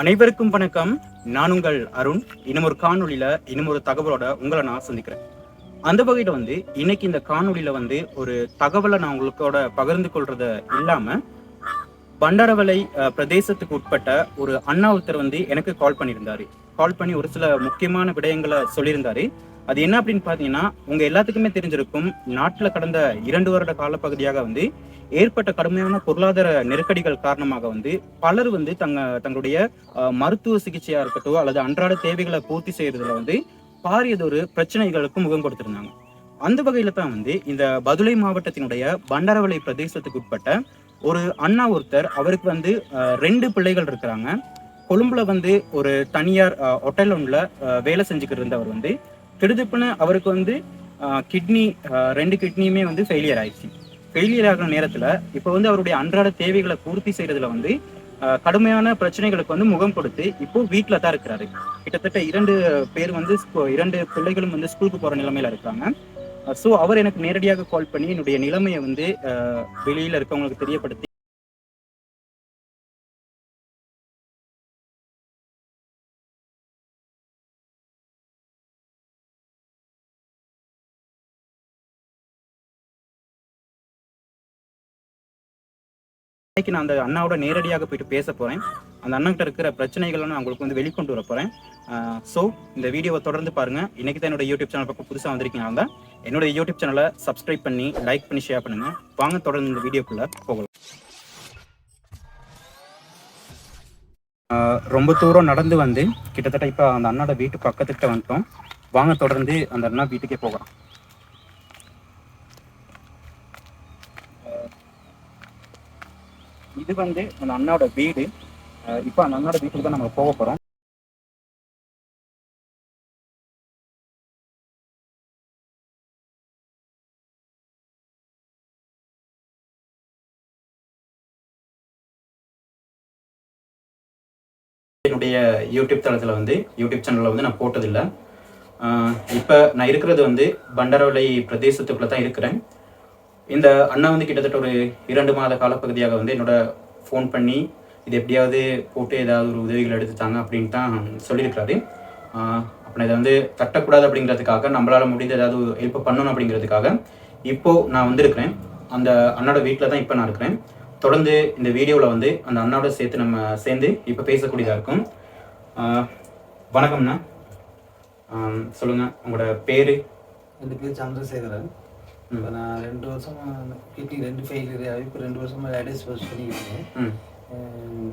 அனைவருக்கும் வணக்கம். நான் உங்கள் அருண். இன்னும் ஒரு காணொளியில இன்னும் ஒரு தகவலோட உங்களை நான் சந்திக்கிறேன். அந்த வகையில வந்து இன்னைக்கு இந்த காணொலியில வந்து ஒரு தகவலை நான் உங்களுக்கோட பகிர்ந்து கொள்றத இல்லாம பண்டாரவளை பிரதேசத்துக்கு உட்பட்ட ஒரு அண்ணா ஒருத்தர் வந்து எனக்கு கால் பண்ணியிருந்தாரு. கால் பண்ணி ஒரு சில முக்கியமான விடயங்களை சொல்லியிருந்தாரு. அது என்ன அப்படின்னு பார்த்தீங்கன்னா உங்க எல்லாத்துக்குமே தெரிஞ்சிருக்கும் நாட்டில் கடந்த இரண்டு வருட காலப்பகுதியாக வந்து ஏற்பட்ட கடுமையான பொருளாதார நெருக்கடிகள் காரணமாக வந்து பலர் வந்து தங்க தங்களுடைய மருத்துவ சிகிச்சையா இருக்கட்டும் அல்லது அன்றாட தேவைகளை பூர்த்தி செய்யறதுல வந்து பாரியதொரு பிரச்சனைகளுக்கு முகம் கொடுத்திருந்தாங்க. அந்த வகையில தான் வந்து இந்த பதுளை மாவட்டத்தினுடைய பண்டாரவளை பிரதேசத்துக்கு உட்பட்ட ஒரு அண்ணா ஒருத்தர் அவருக்கு வந்து ரெண்டு பிள்ளைகள் இருக்கிறாங்க. கொழும்புல வந்து ஒரு தனியார் ஹோட்டல் ஒன்றில் வேலை செஞ்சுக்கிட்டு இருந்தவர் வந்து திடுதிப்புன்னு அவருக்கு வந்து கிட்னி ரெண்டு கிட்னியுமே வந்து ஃபெயிலியர் ஆயிடுச்சு. ஃபெயிலியர் ஆகிற நேரத்தில் இப்போ வந்து அவருடைய அன்றாட தேவைகளை பூர்த்தி செய்யறதுல வந்து கடுமையான பிரச்சனைகளுக்கு வந்து முகம் கொடுத்து இப்போ வீட்டில் தான் இருக்கிறாரு. கிட்டத்தட்ட இரண்டு பேர் வந்து இரண்டு பிள்ளைகளும் வந்து ஸ்கூலுக்கு போகிற நிலைமையில இருக்காங்க. ஸோ அவர் எனக்கு நேரடியாக கால் பண்ணி என்னுடைய நிலைமையை வந்து வெளியில் இருக்கவங்களுக்கு தெரியப்படுத்தி இன்னைக்கு நான் அந்த அண்ணாவோட நேரடியாக போயிட்டு பேச போறேன். அந்த அண்ணன்கிட்ட இருக்கிற பிரச்சனைகளை நான் உங்களுக்கு வந்து வெளிக்கொண்டு வர போறேன். ஸோ இந்த வீடியோவை தொடர்ந்து பாருங்க. இன்னைக்கு தான் என்னோட யூடியூப் சேனல் பக்கம் புதுசாக வந்திருக்கீங்க தான் என்னோட யூடியூப் சேனலை சப்ஸ்கிரைப் பண்ணி லைக் பண்ணி ஷேர் பண்ணுங்க. வாங்க தொடர்ந்து இந்த வீடியோக்குள்ள போகலாம். ரொம்ப தூரம் நடந்து வந்து கிட்டத்தட்ட இப்போ அந்த அண்ணோட வீட்டு பக்கத்துக்கிட்ட வந்துட்டோம். வாங்க தொடர்ந்து அந்த அண்ணா வீட்டுக்கே போகலாம். இது வந்து அந்த அண்ணாவோட வீடு. இப்போ அந்த அண்ணாவோட வீட்டுக்கு தான் நம்ம போக போகிறோம் என்னுடைய யூடியூப் தளத்தில் வந்து யூடியூப் சேனலில் வந்து நான் போட்டதில்லை. இப்போ நான் இருக்கிறது வந்து பண்டாரவளை பிரதேசத்துக்குள்ளே தான் இருக்கிறேன். இந்த அண்ணா வந்து கிட்டத்தட்ட ஒரு இரண்டு மாத காலப்பகுதியாக வந்து என்னோட ஃபோன் பண்ணி இது எப்படியாவது போட்டு ஏதாவது ஒரு உதவிகள் எடுத்துட்டாங்க அப்படின்ட்டு தான் சொல்லியிருக்கிறாரு. அப்புறம் இதை வந்து தட்டக்கூடாது அப்படிங்கிறதுக்காக நம்மளால் முடிந்த ஏதாவது ஹெல்ப் பண்ணணும் அப்படிங்கிறதுக்காக இப்போது நான் வந்திருக்கிறேன். அந்த அண்ணோட வீட்டில் தான் இப்போ நான் இருக்கிறேன். தொடர்ந்து இந்த வீடியோவில் வந்து அந்த அண்ணாவோட சேர்த்து நம்ம சேர்ந்து இப்போ பேசக்கூடியதாக இருக்கும். வணக்கம்ண்ணா. சொல்லுங்கள் உங்களோட பேர்? என் பேர் சந்திரசேகரன். இப்போ நான் ரெண்டு வருஷமா கிட்னி ரெண்டு ஃபெயிலியர் ஆகி இப்போ ரெண்டு வருஷமா லேடிஸ் பஸ் பண்ணிக்கிட்டு இருக்கேன். ம். அஹ்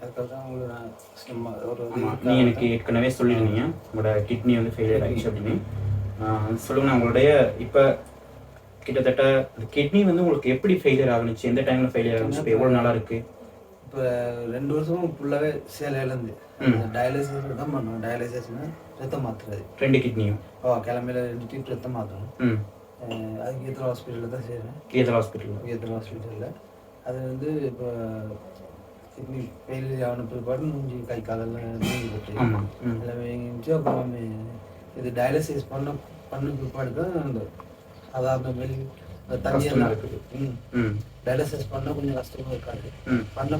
அதுக்கப்புறம் உங்களுக்கு நான் சும்மா ஒரு நீ எனக்கு ஏற்கனவே சொல்லியிருந்தீங்க உங்களோட கிட்னி வந்து ஃபெயிலியர் ஆயிடுச்சு அப்படின்னு. சொல்லுங்க உங்களுடைய இப்போ கிட்டத்தட்ட கிட்னி வந்து உங்களுக்கு எப்படி ஃபெயிலியர் ஆகுனுச்சு? எந்த டைம்ல ஃபெயிலியர் ஆகுச்சு இப்போ எவ்வளோ நாளாக இருக்கு? இப்போ ரெண்டு வருஷமும் ஃபுல்லாகவே சேலையிலேருந்து. டயாலிசிஸ் தான் பண்ணுவோம் டயாலிசிஸ்னா ரத்தம் மாற்றுறது ரெண்டு கிட்னியும் ஓ கிளம்பில ரெண்டு ரத்தம் மாற்றணும் அதுக்கு ஏற்ற ஹாஸ்பிட்டலில் தான் செய்கிறேன் கேதல் ஹாஸ்பிட்டலில் ஏற்ற ஹாஸ்பிட்டலில் அது வந்து இப்போ கிட்னி ஃபெயிலியர் ஆன பிற்பாடு மூஞ்சி கை காலெல்லாம் நீங்கி எல்லாமே இருந்துச்சு அப்புறம் இது டயாலிசிஸ் பண்ண பண்ண பிற்பாடு தான் அந்த சாதாரண வெளி தண்ணியெல்லாம் இருக்குது. டயாலிசிஸ் பண்ண கொஞ்சம் கஷ்டமா இருக்காது. பண்ண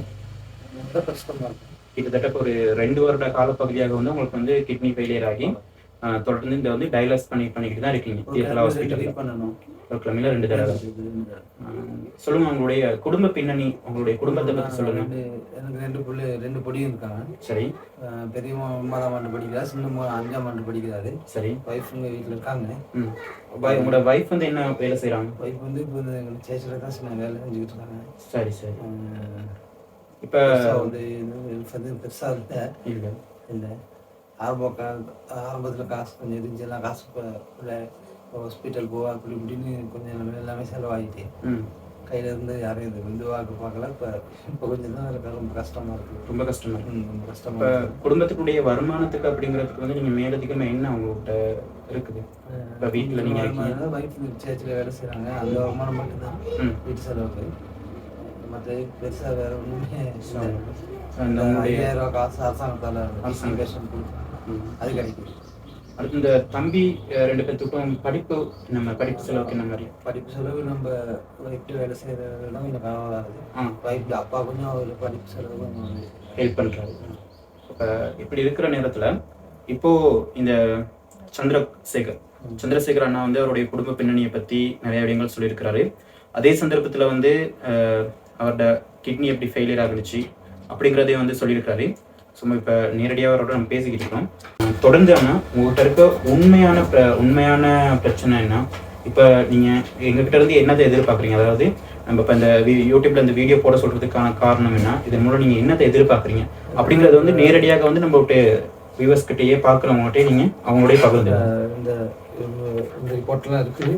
ரொம்ப கஷ்டமா இருக்கும். கிட்டத்தட்ட ஒரு ரெண்டு வருட காலப்பகுதியாக வந்து உங்களுக்கு வந்து கிட்னி ஃபெயிலியர் ஆகி தொடர்ந்து இந்த வந்து டயலாஸ் பண்ணி பண்ணிக்கிட்டு தான் இருக்கீங்க. பண்ணணும். ஒரு கிழமையில ரெண்டு தடவை. சொல்லுங்க உங்களுடைய குடும்ப பின்னணி உங்களுடைய குடும்பத்தை பத்தி சொல்லுங்க. எனக்கு ரெண்டு பிள்ளை ரெண்டு பொடியும் இருக்காங்க. சரி. பெரியவன் ஒன்பதாம் ஆண்டு படிக்கிறா சின்ன அஞ்சாம் ஆண்டு படிக்கிறாரு. சரி. ஒய்ஃப் இங்கே வீட்டில் இருக்காங்க. உங்களோட வைஃப் வந்து என்ன வேலை செய்றாங்க? ஒய்ஃப் வந்து இப்போ சேச்சில் தான் சின்ன வேலை செஞ்சுக்கிட்டு இருக்காங்க. சரி சரி. இப்ப வந்து பெருசாக இல்ல. இல்லை. ஆரம்ப ஆரம்பத்தில் காசு கொஞ்சம் இருந்துச்சு எல்லாம் காசு ஹாஸ்பிட்டல் போவா அப்படி இப்படின்னு கொஞ்சம் எல்லாமே செலவாகிட்டு கையில இருந்து யாரையும் இது வந்து வாக்கு பார்க்கல. இப்போ இப்போ கொஞ்சம் தான் இருக்க ரொம்ப கஷ்டமா இருக்கு. ரொம்ப கஷ்டமா இருக்கு. ரொம்ப கஷ்டமா குடும்பத்துக்குடைய வருமானத்துக்கு அப்படிங்கிறதுக்கு வந்து நீங்க மேலதிகமா என்ன உங்ககிட்ட இருக்குது? இப்ப வீட்டுல நீங்க இருக்கீங்க. வைஃப் சேர்ச்சில் வேலை செய்கிறாங்க அந்த வருமானம் மட்டும்தான் வீட்டு செலவுக்கு. மற்ற பெருசாக வேற ஒன்றுமே ஐயாயிரம் ரூபா காசு அரசாங்கத்தால் கொடுக்கும் ம். அது கிடைக்கும். அடுத்து இந்த தம்பி ரெண்டு பேர்த்துக்கும் படிப்பு நம்ம படிப்பு செலவுக்கு என்ன மாதிரி? படிப்பு செலவு நம்ம வைஃப்ட்டு வேலை செய்கிற இடம் கொஞ்சம் கனவாகுது ஆ. வைஃப் அப்பா கொஞ்சம் அவர் படிப்பு செலவு ஹெல்ப் பண்றாரு. இப்ப இப்படி இருக்கிற நேரத்துல இப்போ இந்த சந்திரசேகர் சந்திரசேகர் அண்ணா வந்து அவருடைய குடும்ப பின்னணியை பத்தி நிறைய விடயங்கள் சொல்லியிருக்கிறாரு. அதே சந்தர்ப்பத்துல வந்து அவரோட கிட்னி எப்படி ஃபெயிலியர் ஆகுனுச்சு அப்படிங்கிறதையும் வந்து சொல்லியிருக்காரு சும்மா இப்ப நேரடியாக அவரோட நம்ம பேசிக்கிட்டு இருக்கோம். தொடர்ந்து அண்ணா உங்ககிட்ட இருக்க உண்மையான பிர- உண்மையான பிரச்சனை என்ன? இப்ப நீங்க எங்ககிட்ட இருந்து என்னத்தை எதிர்பார்க்குறீங்க? அதாவது நம்ம இப்ப இந்த யூடியூப்ல இந்த வீடியோ போட சொல்றதுக்கான காரணம் என்ன? இதன் மூலம் நீங்க என்னத்தை எதிர்பார்க்குறீங்க? அப்படிங்கறது வந்து நேரடியாக வந்து நம்ம வியூவர்ஸ் கிட்டயே பார்க்குறவங்ககிட்டயே நீங்க அவங்களோடய பகிர்ந்து இந்த இந்த- ரிப்போர்ட்லாம் இருக்குது.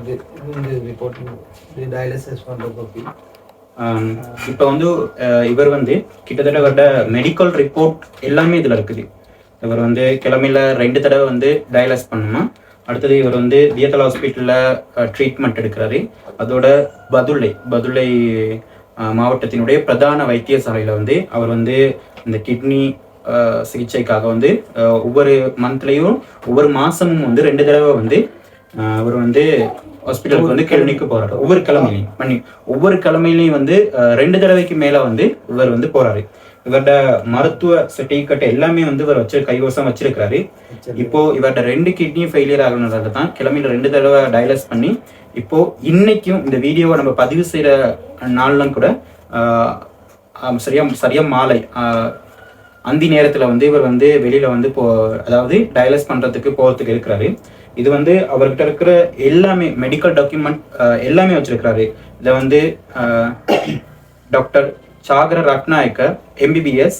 இது இந்த ரிப்போர்ட் டயாலிசிஸ் பண்ணுற காப்பி இப்போ வந்து இவர் வந்து கிட்டத்தட்ட இவரோட மெடிக்கல் ரிப்போர்ட் எல்லாமே இதில் இருக்குது. இவர் வந்து கிழமையில ரெண்டு தடவை வந்து டயலஸ் பண்ணணும். அடுத்தது இவர் வந்து தியத்தல் ஹாஸ்பிட்டலில் ட்ரீட்மெண்ட் எடுக்கிறாரு. அதோட பதுளை பதுளை மாவட்டத்தினுடைய பிரதான வைத்தியசாலையில் வந்து அவர் வந்து இந்த கிட்னி சிகிச்சைக்காக வந்து ஒவ்வொரு மந்த்லேயும் ஒவ்வொரு மாதமும் வந்து ரெண்டு தடவை வந்து அவர் வந்து ஹாஸ்பிட்டலுக்கு வந்து கிளினிக்கு போறாரு. ஒவ்வொரு கிழமையிலையும் பண்ணி ஒவ்வொரு கிழமையிலையும் வந்து ரெண்டு தடவைக்கு மேல வந்து இவர் வந்து போறாரு. இவரோட மருத்துவ சர்டிபிகேட் எல்லாமே வந்து இவர் வச்சு கைவசம் வச்சிருக்காரு. இப்போ இவரோட ரெண்டு கிட்னி ஃபெயிலியர் ஆகுனதால தான் கிழமையில ரெண்டு தடவை டயலைஸ் பண்ணி இப்போ இன்னைக்கும் இந்த வீடியோவை நம்ம பதிவு செய்யற நாள்லாம் கூட சரியா சரியா மாலை அந்தி நேரத்துல வந்து இவர் வந்து வெளியில வந்து போ அதாவது டயலைஸ் பண்றதுக்கு போறதுக்கு இருக்கிறாரு. இது வந்து அவர்கிட்ட இருக்கிற எல்லாமே மெடிக்கல் டாக்குமெண்ட் எல்லாமே வச்சிருக்கிறாரு. இதை வந்து doctor Sagara Ratnayake MBBS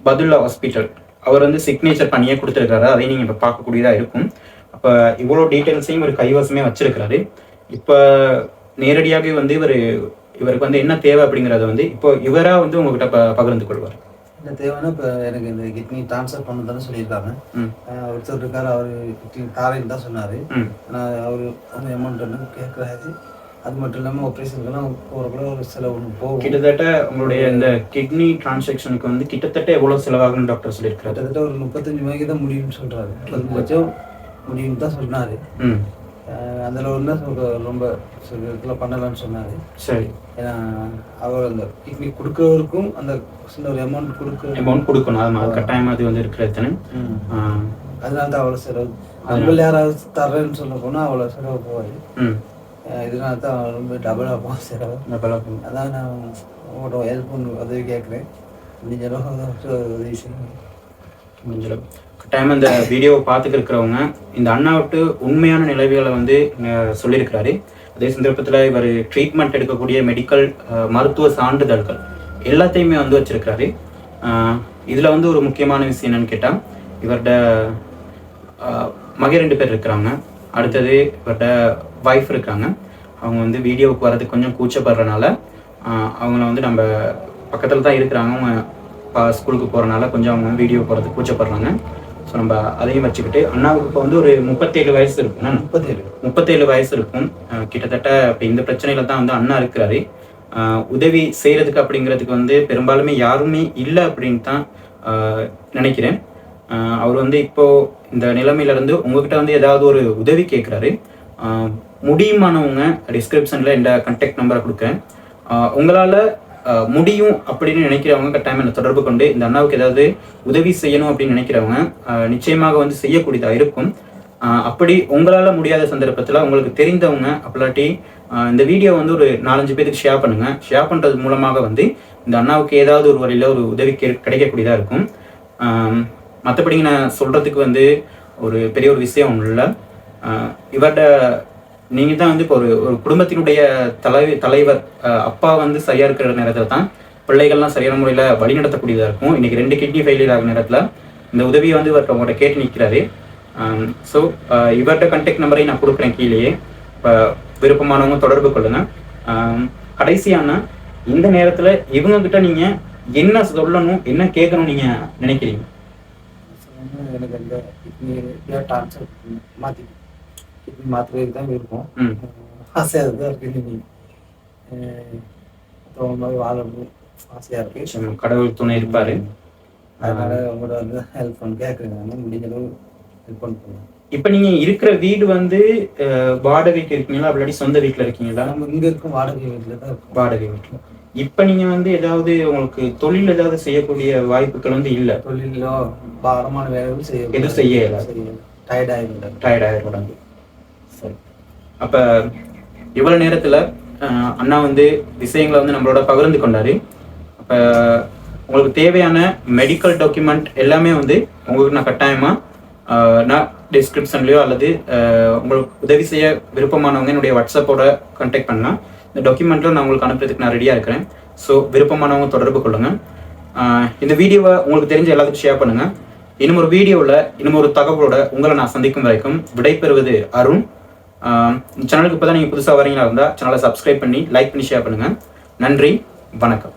Badulla hospital அவர் வந்து சிக்னேச்சர் பண்ணியே கொடுத்துருக்காரு அதையும் நீங்கள் இப்போ பார்க்கக்கூடியதாக இருக்கும். அப்போ இவ்வளோ டீட்டெயில்ஸையும் ஒரு கைவசமே வச்சிருக்கிறாரு. இப்போ நேரடியாகவே வந்து இவர் இவருக்கு வந்து என்ன தேவை அப்படிங்கிறத வந்து இப்போ இவராக வந்து உங்ககிட்ட ப பகிர்ந்து கொள்வார் என்ன தேவைன்னா இப்போ எனக்கு இந்த கிட்னி ட்ரான்ஸ்ஃபர் பண்ண தானே சொல்லியிருக்காங்க. ஒருத்தர் இருக்காரு அவர் கிட்னி தாரேன்னு தான் சொன்னார். ஆனால் அவர் அந்த அமௌண்ட் வந்து கேட்குறாரு அது மட்டும் இல்லாமல் ஆப்ரேஷனுக்கெல்லாம் போகிற கூட ஒரு செலவு ஒன்று போகும். கிட்டத்தட்ட உங்களுடைய இந்த கிட்னி டிரான்சாக்ஷனுக்கு வந்து கிட்டத்தட்ட எவ்வளோ செலவாகும்னு டாக்டர் சொல்லியிருக்காரு கிட்டத்தட்ட ஒரு முப்பத்தஞ்சு மணிக்கு தான் முடியும்னு சொல்கிறாரு முப்பத்தஞ்சு லட்சம் முடியும்னு தான் சொன்னார். அதில் தான் ரொம்ப சில இடத்துல பண்ணலாம்னு சொன்னார். சரி. ஏன்னா அவர் அந்த கிட்னி கொடுக்குறவருக்கும் அந்த சின்ன ஒரு அமௌண்ட் கொடுக்குற அமௌண்ட் கொடுக்கணும். அது மா- கட்டாயமா அது வந்து இருக்கிறது ம். ஆ. அதனால தான் அவ்வளோ செலவு. நம்மள யாராவது தர்றேன்னு சொல்ல போனால் அவ்வளோ செலவு அஹ் இதனால தான் ரொம்ப டபுளாக போகும் செலவு. இந்த பழக்கம் அதான் நான் உங்கள்கிட்ட ஹெல்ப் பண்ணு உதவி கேட்குறேன். முடிஞ்ச அளவு உதவி செய்யுங்க. முடிஞ்சளவு டைம் இந்த வீடியோவை பார்த்துக்கிருக்கிறவங்க இந்த அண்ணாவிட்டு உண்மையான நிலவிகளை வந்து சொல்லியிருக்கிறாரு. அதே சந்தர்ப்பத்தில் இவர் ட்ரீட்மெண்ட் எடுக்கக்கூடிய மெடிக்கல் மருத்துவ சான்றிதழ்கள் எல்லாத்தையுமே வந்து வச்சிருக்கிறாரு. இதில் வந்து ஒரு முக்கியமான விஷயம் என்னன்னு கேட்டால் இவரோட மகை ரெண்டு பேர் இருக்கிறாங்க. அடுத்தது இவர்கிட்ட ஒய்ஃப் இருக்காங்க. அவங்க வந்து வீடியோவுக்கு வரதுக்கு கொஞ்சம் கூச்சப்படுறனால அவங்கள வந்து நம்ம பக்கத்தில் தான் இருக்கிறாங்க. அவங்க ஸ்கூலுக்கு போகிறனால கொஞ்சம் அவங்க வீடியோ போகிறதுக்கு கூச்சப்படுறாங்க. ஸோ நம்ம அதையும் வச்சுக்கிட்டு அண்ணாவுக்கு இப்போ வந்து ஒரு முப்பத்தேழு வயசு இருக்கும். முப்பத்தேழு. முப்பத்தேழு வயசு இருக்கும். கிட்டத்தட்ட இப்போ இந்த பிரச்சனையில தான் வந்து அண்ணா இருக்கிறாரு. உதவி செய்யறதுக்கு அப்படிங்கிறதுக்கு வந்து பெரும்பாலுமே யாருமே இல்லை அப்படின்னு தான் நினைக்கிறேன். அவர் வந்து இப்போ இந்த நிலைமையில இருந்து உங்ககிட்ட வந்து ஏதாவது ஒரு உதவி கேட்குறாரு முடியுமானவங்க டிஸ்கிரிப்ஷனில் இந்த கான்டாக்ட் நம்பரை கொடுக்குறேன். உங்களால முடியும் அப்படின்னு நினைக்கிறவங்க கட்டாயம் என்ன தொடர்பு கொண்டு இந்த அண்ணாவுக்கு ஏதாவது உதவி செய்யணும் அப்படின்னு நினைக்கிறவங்க நிச்சயமாக வந்து செய்யக்கூடியதாக இருக்கும். அப்படி உங்களால் முடியாத சந்தர்ப்பத்தில் உங்களுக்கு தெரிந்தவங்க அப்பலாட்டி இந்த வீடியோ வந்து ஒரு நாலஞ்சு பேருக்கு ஷேர் பண்ணுங்கள் ஷேர் பண்ணுறது மூலமாக வந்து இந்த அண்ணாவுக்கு ஏதாவது ஒரு வழியில் ஒரு உதவி கே- கிடைக்கக்கூடியதாக இருக்கும். மற்றபடி நான் சொல்கிறதுக்கு வந்து ஒரு பெரிய ஒரு விஷயம் ஒன்றும் இல்லை. இவர்ட நீங்கள் தான் வந்து இப்போ ஒரு ஒரு குடும்பத்தினுடைய தலை தலைவர் அப்பா வந்து சரியாக இருக்கிற நேரத்தில் தான் பிள்ளைகள்லாம் சரியான முறையில் வழிநடத்தக்கூடியதாக இருக்கும். இன்றைக்கி ரெண்டு கிட்னி ஃபெயிலியர் ஆகிற நேரத்தில் இந்த உதவியை வந்து இவர் அவங்கள்ட்ட கேட்டு நிற்கிறாரு ஸோ இவர்கிட்ட கண்டெக்ட் நம்பரை நான் கொடுக்குறேன் கீழேயே. இப்போ விருப்பமானவங்க தொடர்பு கொள்ளுங்கள் கடைசியான இந்த நேரத்தில் இவங்கக்கிட்ட நீங்கள் என்ன சொல்லணும் என்ன கேட்கணும் நீங்கள் நினைக்கிறீங்க? எனக்கு அந்த கிட்னி மாற்றுறதுக்கு தான் விருப்பம் ம். ஆசையாக தான் இருக்குது நீ மற்றவங்க மாதிரி வாழணும். ஆசையாக நிச்சயமா, கடவுள் துணை இருப்பாரு. அதனால உங்களோட வந்து ஹெல்ப் பண்ண கேட்குறேன் நான் முடிஞ்ச அளவு ஹெல்ப் பண்ணுறேன் இப்போ நீங்க இருக்கிற வீடு வந்து வாடகைக்கு இருக்கீங்களா? அப்படி சொந்த வீட்டில் இருக்கீங்களா? நம்ம இங்கே இருக்கும் வாடகை வீட்டில் தான் இருக்கோம். வாடகை வீட்டில். இப்ப நீங்க வந்து ஏதாவது உங்களுக்கு தொழில் ஏதாவது செய்யக்கூடிய வாய்ப்புகள் வந்து இல்ல? தொழிலோ பாரமான வேலைகளும் செய்ய எதுவும் செய்ய. டயர்ட் ஆகிவிட்டேன் டயர்ட் ஆகிட உடம்பு அப்போ இவ்வளோ நேரத்தில் அண்ணா வந்து விஷயங்களை வந்து நம்மளோட பகிர்ந்து கொண்டாரு. அப்போ உங்களுக்கு தேவையான மெடிக்கல் டாக்குமெண்ட் எல்லாமே வந்து உங்களுக்கு நான் கட்டாயமாக நான் டிஸ்கிரிப்ஷன்லையோ அல்லது உங்களுக்கு உதவி செய்ய விருப்பமானவங்க என்னுடைய வாட்ஸ்அப்போட கான்டாக்ட் பண்ணலாம் இந்த டாக்குமெண்ட்டில் நான் உங்களுக்கு அனுப்புறதுக்கு நான் ரெடியாக இருக்கிறேன். ஸோ விருப்பமானவங்க தொடர்பு கொள்ளுங்க. இந்த வீடியோவை உங்களுக்கு தெரிஞ்ச எல்லாத்துக்கும் ஷேர் பண்ணுங்கள் இன்னும் ஒரு வீடியோவில் இன்னும் ஒரு தகவலோட உங்களை நான் சந்திக்கும் வரைக்கும் விடைபெறுவது அருண். சேனலுக்கு இப்போ தான் நீங்கள் புதுசாக வரீங்களா இருந்தால் சேனலை சப்ஸ்கிரைப் பண்ணி லைக் பண்ணி ஷேர் பண்ணுங்கள் நன்றி வணக்கம்.